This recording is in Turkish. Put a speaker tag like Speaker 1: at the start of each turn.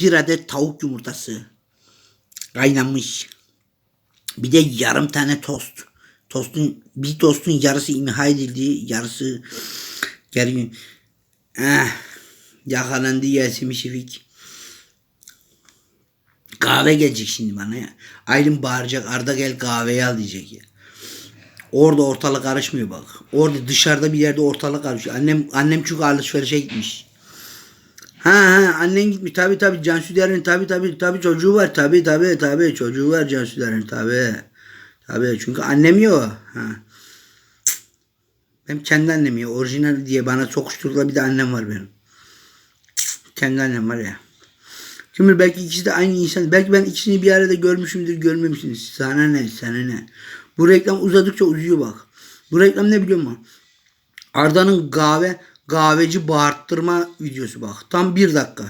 Speaker 1: Bir adet tavuk yumurtası. Kaynanmış. Bir de yarım tane tost. Tostun bir tostun yarısı imha edildi, yarısı geri eh, yakalandı Yasemin Şefik. Kahve gelecek şimdi bana ya. Aylin bağıracak Arda gel kahveyi al diyecek ya. Orada ortalık karışmıyor bak. Orada dışarıda bir yerde ortalık karışıyor. Annem annem çünkü alışverişe gitmiş. Ha ha annen gitmiş. Tabi tabi Cansu Deren'in tabi tabi tabi çocuğu var. Tabi tabi tabi çocuğu var Cansu Deren'in tabi. Tabi çünkü annem yok. Ha. Benim kendi annem ya. Orijinal diye bana sokuşturdular bir de annem var benim. Kendi annem var ya. Şimdi belki ikisi de aynı insan. Belki ben ikisini bir arada görmüşümdür, görmemişsiniz. Sana ne, sana ne. Bu reklam uzadıkça uzuyor bak. Bu reklam ne biliyor musun? Arda'nın kahve, kahveci bağırttırma videosu bak. Tam bir dakika.